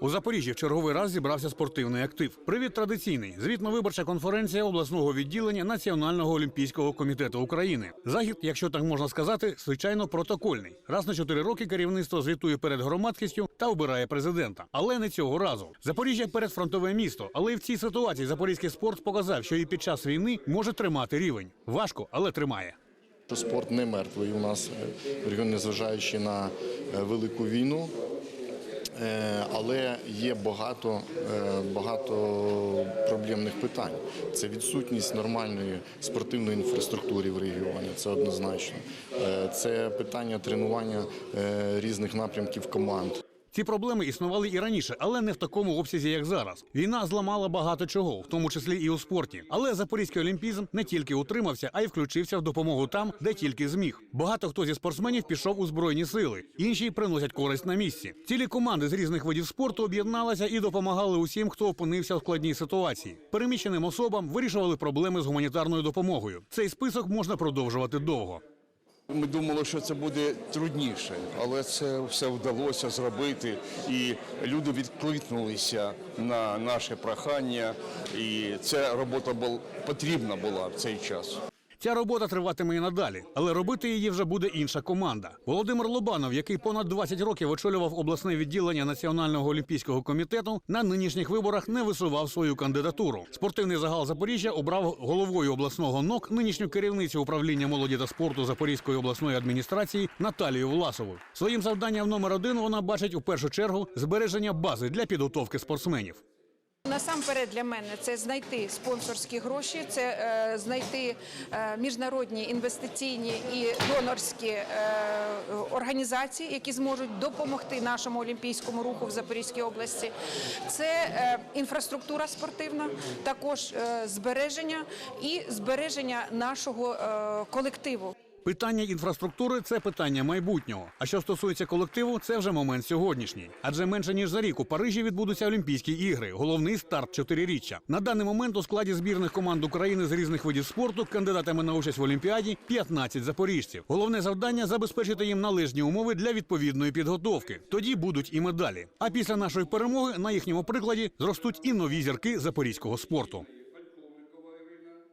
У Запоріжжі в черговий раз зібрався спортивний актив. Привіт традиційний. Звітно-виборча конференція обласного відділення Національного олімпійського комітету України. Захід, якщо так можна сказати, звичайно протокольний. Раз на чотири роки керівництво звітує перед громадськістю та обирає президента. Але не цього разу. Запоріжжя передфронтове місто, але і в цій ситуації запорізький спорт показав, що і під час війни може тримати рівень. Важко, але тримає. Спорт не мертвий у нас в регіоні, незважаючи на е, велику війну. Але є багато, е, багато проблемних питань. Це відсутність нормальної спортивної інфраструктури в регіоні, це однозначно. Е, Це питання тренування е, різних напрямків команд. Ці проблеми існували і раніше, але не в такому обсязі, як зараз. Війна зламала багато чого, в тому числі і у спорті. Але запорізький олімпізм не тільки утримався, а й включився в допомогу там, де тільки зміг. Багато хто зі спортсменів пішов у збройні сили, інші приносять користь на місці. Цілі команди з різних видів спорту об'єдналися і допомагали усім, хто опинився в складній ситуації. Переміщеним особам вирішували проблеми з гуманітарною допомогою. Цей список можна продовжувати довго. Ми думали, що це буде трудніше, але це все вдалося зробити, і люди відкликнулися на наше прохання, і ця робота потрібна була в цей час. Ця робота триватиме і надалі, але робити її вже буде інша команда. Володимир Лобанов, який понад 20 років очолював обласне відділення Національного олімпійського комітету, на нинішніх виборах не висував свою кандидатуру. Спортивний загал Запоріжжя обрав головою обласного НОК нинішню керівницю управління молоді та спорту Запорізької обласної адміністрації Наталію Власову. Своїм завданням номер один вона бачить у першу чергу збереження бази для підготовки спортсменів. Насамперед для мене це знайти спонсорські гроші, це е, знайти е, міжнародні інвестиційні і донорські е, організації, які зможуть допомогти нашому олімпійському руху в Запорізькій області. Це е, інфраструктура спортивна, також е, збереження і збереження нашого е, колективу. Питання інфраструктури це питання майбутнього. А що стосується колективу, це вже момент сьогоднішній. Адже менше ніж за рік у Парижі відбудуться Олімпійські ігри. Головний старт чотириріччя. На даний момент у складі збірних команд України з різних видів спорту кандидатами на участь в Олімпіаді 15 запоріжців. Головне завдання забезпечити їм належні умови для відповідної підготовки. Тоді будуть і медалі. А після нашої перемоги на їхньому прикладі зростуть і нові зірки запорізького спорту.